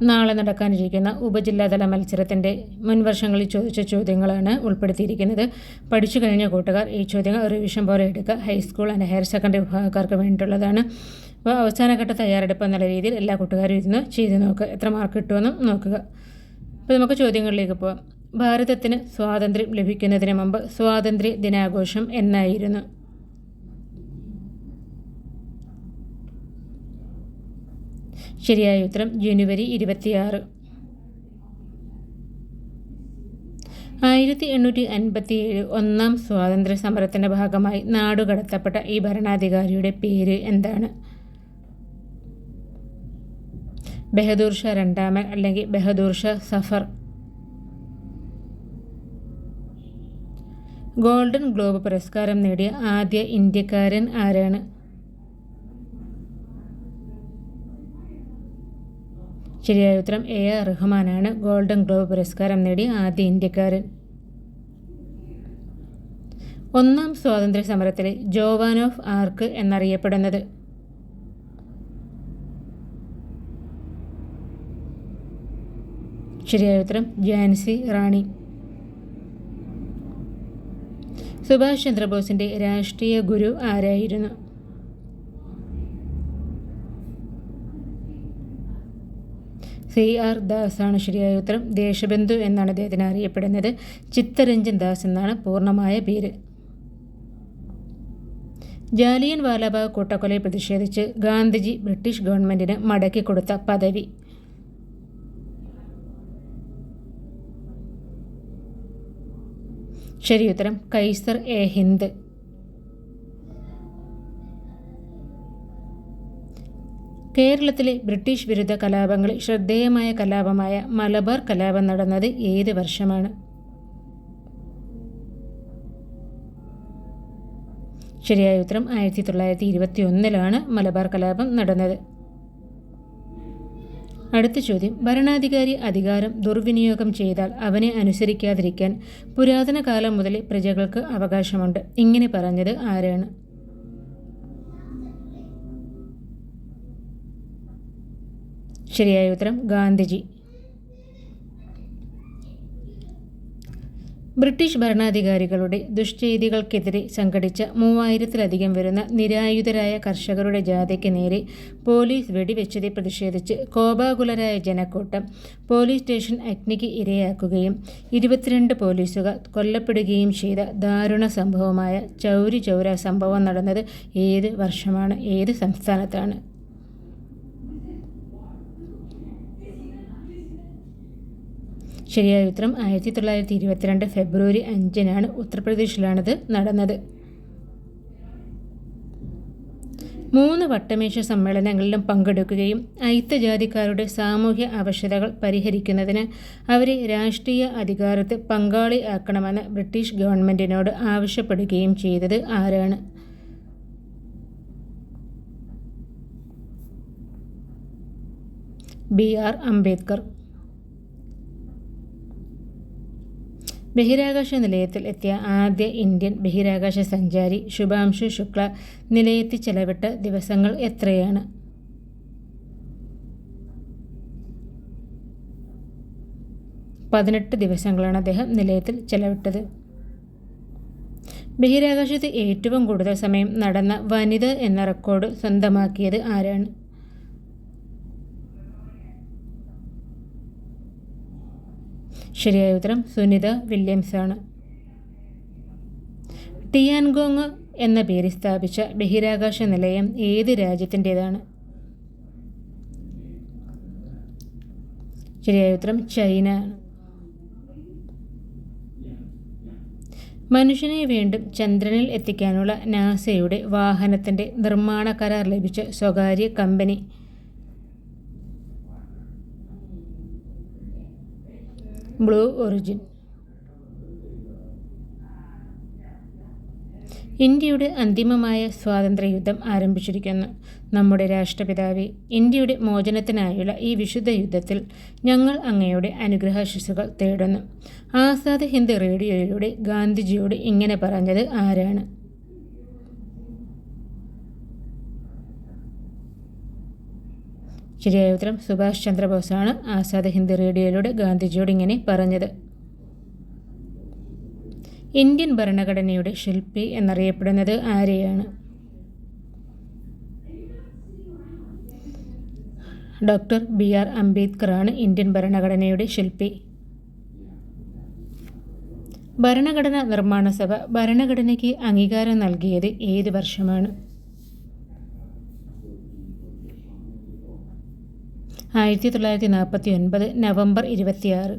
നാളെ നടക്കാനിരിക്കുന്ന ഉപജില്ലാതല മത്സരത്തിന്റെ മുൻവർഷങ്ങളിൽ ചോദിച്ച ചോദ്യങ്ങളാണ് ഉൾപ്പെടുത്തിയിരിക്കുന്നത്. പഠിച്ചു കഴിഞ്ഞ കൂട്ടുകാർ ഈ ചോദ്യങ്ങൾ റിവിഷൻ പോലെ എടുക്കുക. ഹൈസ്കൂൾ ആൻഡ് ഹയർ സെക്കൻഡറി വിഭാഗക്കാർക്ക് വേണ്ടിയിട്ടുള്ളതാണ് അപ്പോൾ അവസാനഘട്ട തയ്യാറെടുപ്പ് എന്നുള്ള രീതിയിൽ എല്ലാ കൂട്ടുകാരും ഇരുന്ന് ചെയ്ത് നോക്കുക. എത്ര മാർക്ക് കിട്ടുമെന്നും നോക്കുക. അപ്പോൾ നമുക്ക് ചോദ്യങ്ങളിലേക്ക് പോവാം. ഭാരതത്തിന് സ്വാതന്ത്ര്യം ലഭിക്കുന്നതിന് മുമ്പ് സ്വാതന്ത്ര്യ ദിനാഘോഷം എന്നായിരുന്നു. ശരിയായ ഉത്തരം ജനുവരി ഇരുപത്തിയാറ്. ആയിരത്തി എണ്ണൂറ്റി അൻപത്തിയേഴ് ഒന്നാം സ്വാതന്ത്ര്യ സമരത്തിന്റെ ഭാഗമായി നാടുകടത്തപ്പെട്ട ഈ ഭരണാധികാരിയുടെ പേര് എന്താണ്? ബഹദൂർ ഷാ രണ്ടാമൻ അല്ലെങ്കിൽ ബഹദൂർ ഷാ സഫർ. ഗോൾഡൻ ഗ്ലോബ് പുരസ്കാരം നേടിയ ആദ്യ ഇന്ത്യക്കാരൻ ആരാണ്? ശരിയായ ഉത്തരം എ ആർ റഹ്മാനാണ്. ഗോൾഡൻ ഗ്ലോബ് പുരസ്കാരം നേടിയ ആദ്യ ഇന്ത്യക്കാരൻ. ഒന്നാം സ്വാതന്ത്ര്യ സമരത്തിലെ ജോവാൻ ഓഫ് ആർക്ക് എന്നറിയപ്പെടുന്നത്? ശരിയായ ഉത്തരം ജാൻസി റാണി. സുഭാഷ് ചന്ദ്രബോസിന്റെ രാഷ്ട്രീയ ഗുരു ആരായിരുന്നു? സി ആർ ദാസ് ആണ് ശരിയായ ഉത്തരം. ദേശബന്ധു എന്നാണ് അദ്ദേഹത്തിന് അറിയപ്പെടുന്നത്. ചിത്തരഞ്ജൻ ദാസ് എന്നാണ് പൂർണമായ പേര്. ജാലിയൻ വാലാബാഗ് കൂട്ടക്കൊലയെ പ്രതിഷേധിച്ച് ഗാന്ധിജി ബ്രിട്ടീഷ് ഗവൺമെന്റിന് മടക്കി കൊടുത്ത പദവി. ശരി ഉത്തരം. കൈസർ എ ഹിന്ദ്. കേരളത്തിലെ ബ്രിട്ടീഷ് വിരുദ്ധ കലാപങ്ങളിൽ ശ്രദ്ധേയമായ കലാപമായ മലബാർ കലാപം നടന്നത് ഏത് വർഷമാണ്? ശരിയായ ഉത്തരം ആയിരത്തി തൊള്ളായിരത്തി ഇരുപത്തി ഒന്നിലാണ് മലബാർ കലാപം നടന്നത്. അടുത്ത ചോദ്യം. ഭരണാധികാരി അധികാരം ദുർവിനിയോഗം ചെയ്താൽ അവനെ അനുസരിക്കാതിരിക്കാൻ പുരാതന കാലം മുതലേ പ്രജകൾക്ക് അവകാശമുണ്ട്. ഇങ്ങനെ പറഞ്ഞത് ആരാണ്? ശരിയായ ഉത്തരം ഗാന്ധിജി. ബ്രിട്ടീഷ് ഭരണാധികാരികളുടെ ദുഷ്ചെയ്തികൾക്കെതിരെ സംഘടിച്ച മൂവായിരത്തിലധികം വരുന്ന നിരായുധരായ കർഷകരുടെ ജാഥയ്ക്ക് നേരെ പോലീസ് വെടിവെച്ചതിൽ പ്രതിഷേധിച്ച് കോപാകുലരായ ജനക്കൂട്ടം പോലീസ് സ്റ്റേഷൻ അഗ്നിക്ക് ഇരയാക്കുകയും ഇരുപത്തിരണ്ട് പോലീസുകാർ കൊല്ലപ്പെടുകയും ചെയ്ത ദാരുണ സംഭവമായ ചൗരി ചൗര സംഭവം നടന്നത് ഏത് വർഷമാണ്? ഏത് സംസ്ഥാനത്താണ്? ശരിയായ ഉത്തരം ആയിരത്തി തൊള്ളായിരത്തി ഇരുപത്തിരണ്ട് ഫെബ്രുവരി അഞ്ചിനാണ് ഉത്തർപ്രദേശിലാണിത് നടന്നത്. മൂന്ന് വട്ടമേശ സമ്മേളനങ്ങളിലും പങ്കെടുക്കുകയും അയിത്തജാതിക്കാരുടെ സാമൂഹ്യ അവശതകൾ പരിഹരിക്കുന്നതിന് അവരെ രാഷ്ട്രീയ അധികാരത്തിൽ പങ്കാളിയാക്കണമെന്ന് ബ്രിട്ടീഷ് ഗവൺമെന്റിനോട് ആവശ്യപ്പെടുകയും ചെയ്തത് ആരാണ്? B R Ambedkar. ബഹിരാകാശ നിലയത്തിൽ എത്തിയ ആദ്യ ഇന്ത്യൻ ബഹിരാകാശ സഞ്ചാരി ശുഭാംശു ശുക്ല നിലയത്തിൽ ചെലവിട്ട ദിവസങ്ങൾ എത്രയാണ്? പതിനെട്ട് ദിവസങ്ങളാണ് അദ്ദേഹം നിലയത്തിൽ ചെലവിട്ടത്. ബഹിരാകാശത്ത് ഏറ്റവും കൂടുതൽ സമയം നടന്ന വനിത എന്ന റെക്കോർഡ് സ്വന്തമാക്കിയത് ആരാണ്? ശരിയായ ഉത്തരം സുനിത വില്യംസ് ആണ് ടിയാൻഗോങ് എന്ന പേര് സ്ഥാപിച്ച ബഹിരാകാശ നിലയം ഏത് രാജ്യത്തിന്റേതാണ്? ശരിയായ ഉത്തരം ചൈന ആണ്. മനുഷ്യനെ വീണ്ടും ചന്ദ്രനിൽ എത്തിക്കാനുള്ള നാസയുടെ വാഹനത്തിന്റെ നിർമ്മാണ കരാർ ലഭിച്ച സ്വകാര്യ കമ്പനി ബ്ലൂ ഒറിജിൻ. ഇന്ത്യയുടെ അന്തിമമായ സ്വാതന്ത്ര്യയുദ്ധം ആരംഭിച്ചിരിക്കുന്നു. നമ്മുടെ രാഷ്ട്രപിതാവ് ഇന്ത്യയുടെ മോചനത്തിനായുള്ള ഈ വിശുദ്ധ യുദ്ധത്തിൽ ഞങ്ങൾ അങ്ങയുടെ അനുഗ്രഹ അനുഗ്രഹാശിസുകൾ തേടുന്നു. ആസാദ് ഹിന്ദ് റേഡിയോയിലൂടെ ഗാന്ധിജിയോട് ഇങ്ങനെ പറഞ്ഞത് ആരാണ്? ശരിയായ ഉത്തരം സുഭാഷ് ചന്ദ്രബോസാണ്. ആസാദ് ഹിന്ദ് റേഡിയോയിലൂടെ ഗാന്ധിജിയോട് ഇങ്ങനെ പറഞ്ഞത്. ഇന്ത്യൻ ഭരണഘടനയുടെ ശില്പി എന്നറിയപ്പെടുന്നത് ആരെയാണ്? ഡോക്ടർ ബി ആർ അംബേദ്കറാണ് ഇന്ത്യൻ ഭരണഘടനയുടെ ശില്പി. ഭരണഘടനാ നിർമ്മാണ സഭ ഭരണഘടനയ്ക്ക് അംഗീകാരം നൽകിയത് ഏത് വർഷമാണ്? ആയിരത്തി തൊള്ളായിരത്തി നാൽപ്പത്തി ഒൻപത് നവംബർ ഇരുപത്തിയാറ്.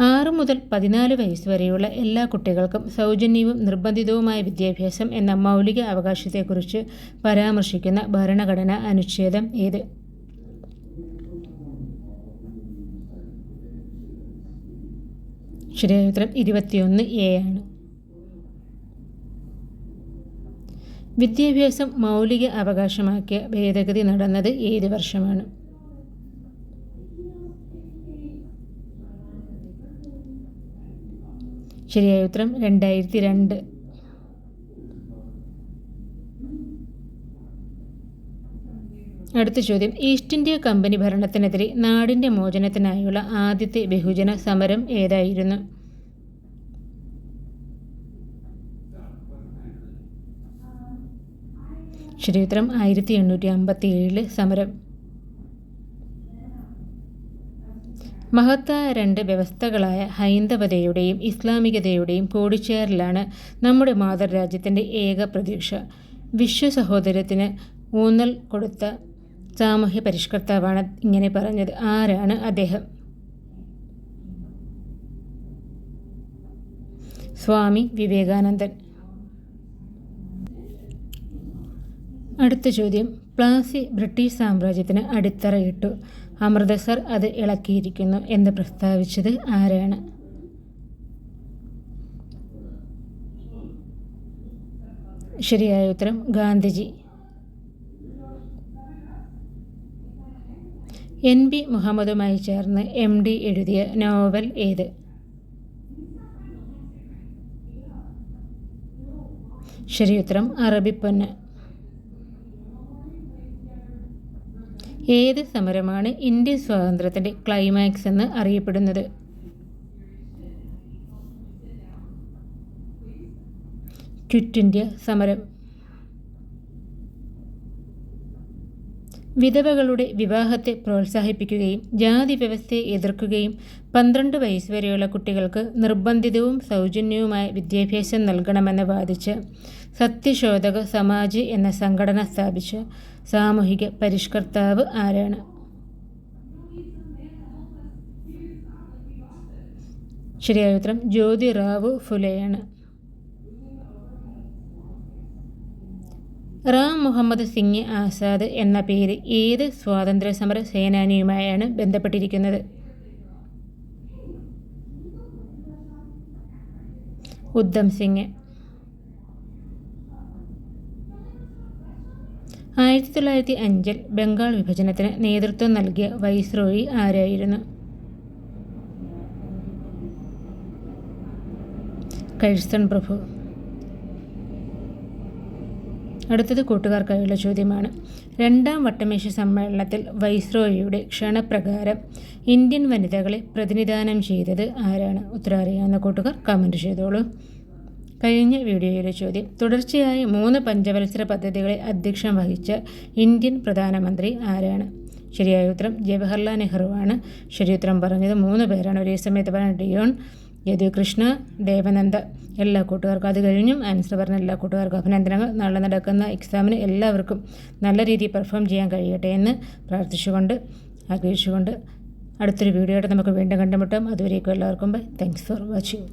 ആറ് മുതൽ പതിനാല് വയസ്സ് വരെയുള്ള എല്ലാ കുട്ടികൾക്കും സൗജന്യവും നിർബന്ധിതവുമായ വിദ്യാഭ്യാസം എന്ന മൗലിക അവകാശത്തെക്കുറിച്ച് പരാമർശിക്കുന്ന ഭരണഘടനാ അനുച്ഛേദം ഏത്? ശരിയായ ഉത്തരം ഇരുപത്തിയൊന്ന് എ ആണ്. വിദ്യാഭ്യാസം മൗലിക അവകാശമാക്കിയ ഭേദഗതി നടന്നത് ഏത് വർഷമാണ്. ശരിയായ ഉത്തരം രണ്ടായിരത്തി രണ്ട് അടുത്ത ചോദ്യം. ഈസ്റ്റ് ഇന്ത്യ കമ്പനി ഭരണത്തിനെതിരെ നാടിന്റെ മോചനത്തിനായുള്ള ആദ്യത്തെ ബഹുജന സമരം ഏതായിരുന്നു? ശരിയുത്തരം ആയിരത്തി എണ്ണൂറ്റി അമ്പത്തി ഏഴിൽ സമരം. മഹത്തായ രണ്ട് വ്യവസ്ഥകളായ ഹൈന്ദവതയുടെയും ഇസ്ലാമികതയുടെയും കൂടിച്ചേരലാണ് നമ്മുടെ മാതൃരാജ്യത്തിന്റെ ഏക പ്രതീക്ഷ. വിശ്വസഹോദരത്തിന് ഊന്നൽ കൊടുത്ത സാമൂഹ്യ പരിഷ്കർത്താവാണ് ഇങ്ങനെ പറഞ്ഞത്. ആരാണ് അദ്ദേഹം? സ്വാമി വിവേകാനന്ദൻ. അടുത്ത ചോദ്യം. പ്ലാസി ബ്രിട്ടീഷ് സാമ്രാജ്യത്തിന് അടിത്തറയിട്ടു. അമൃതസർ അത് ഇളക്കിയിരിക്കുന്നു. എന്ന് പ്രസ്താവിച്ചത് ആരാണ്? ശരിയായ ഉത്തരം ഗാന്ധിജി. എൻ ബി മുഹമ്മദുമായി ചേർന്ന് എം ഡി എഴുതിയ നോവൽ ഏത്? ശരിയുത്തരം അറബിപ്പൊന്ന് ഏത് സമരമാണ് ഇന്ത്യൻ സ്വാതന്ത്ര്യത്തിന്റെ ക്ലൈമാക്സ് എന്ന് അറിയപ്പെടുന്നത്? ക്വിറ്റ് ഇന്ത്യ സമരം. വിധവകളുടെ വിവാഹത്തെ പ്രോത്സാഹിപ്പിക്കുകയും ജാതി വ്യവസ്ഥയെ എതിർക്കുകയും പന്ത്രണ്ട് വയസ്സ് വരെയുള്ള കുട്ടികൾക്ക് നിർബന്ധിതവും സൗജന്യവുമായ വിദ്യാഭ്യാസം നൽകണമെന്ന് വാദിച്ച് സത്യശോധക സമാജ് എന്ന സംഘടന സ്ഥാപിച്ച. സാമൂഹിക പരിഷ്കർത്താവ് ആരാണ്? ശരിയായ ഉത്തരം ജ്യോതിറാവു ഫുലെയാണ്. റാം മുഹമ്മദ് സിംഗ് ആസാദ് എന്ന പേര് ഏത് സ്വാതന്ത്ര്യ സമര സേനാനിയുമായാണ് ബന്ധപ്പെട്ടിരിക്കുന്നത്? ഉദ്ധം സിംഗ്. ആയിരത്തി തൊള്ളായിരത്തി അഞ്ചിൽ ബംഗാൾ വിഭജനത്തിന് നേതൃത്വം നൽകിയ വൈസ്രോയി ആരായിരുന്നു? കഴ്സൺ പ്രഭു. അടുത്തത് കൂട്ടുകാർക്കായുള്ള ചോദ്യമാണ്. രണ്ടാം വട്ടമേശ സമ്മേളനത്തിൽ വൈസ്രോയിയുടെ ക്ഷണപ്രകാരം ഇന്ത്യൻ വനിതകളെ പ്രതിനിധാനം ചെയ്തത് ആരാണ്? ഉത്തരം അറിയാവുന്ന കൂട്ടുകാർ കമന്റ് ചെയ്തോളൂ. കഴിഞ്ഞ വീഡിയോയിലെ ചോദ്യം. തുടർച്ചയായി മൂന്ന് പഞ്ചവത്സര പദ്ധതികളെ അധ്യക്ഷം വഹിച്ച ഇന്ത്യൻ പ്രധാനമന്ത്രി ആരാണ്? ശരിയായ ഉത്തരം ജവഹർലാൽ നെഹ്റുവാണ്. ശരിയുത്തരം പറഞ്ഞത് മൂന്ന് പേരാണ്. ഒരേ സമയത്ത് പറഞ്ഞ ഡിയോൺ യദുകൃഷ്ണ ദേവനന്ദ എല്ലാ കൂട്ടുകാർക്കും അത് കഴിഞ്ഞും ആൻസർ പറഞ്ഞ എല്ലാ കൂട്ടുകാർക്കും അഭിനന്ദനങ്ങൾ. നാളെ നടക്കുന്ന എക്സാമിന് എല്ലാവർക്കും നല്ല രീതിയിൽ പെർഫോം ചെയ്യാൻ കഴിയട്ടെ എന്ന് പ്രാർത്ഥിച്ചുകൊണ്ട് ആഗ്രഹിച്ചുകൊണ്ട് അടുത്തൊരു വീഡിയോയുടെ നമുക്ക് വീണ്ടും കണ്ടുമുട്ടാം. അതുവരേക്കും എല്ലാവർക്കും ബൈ താങ്ക്സ് ഫോർ വാച്ചിങ്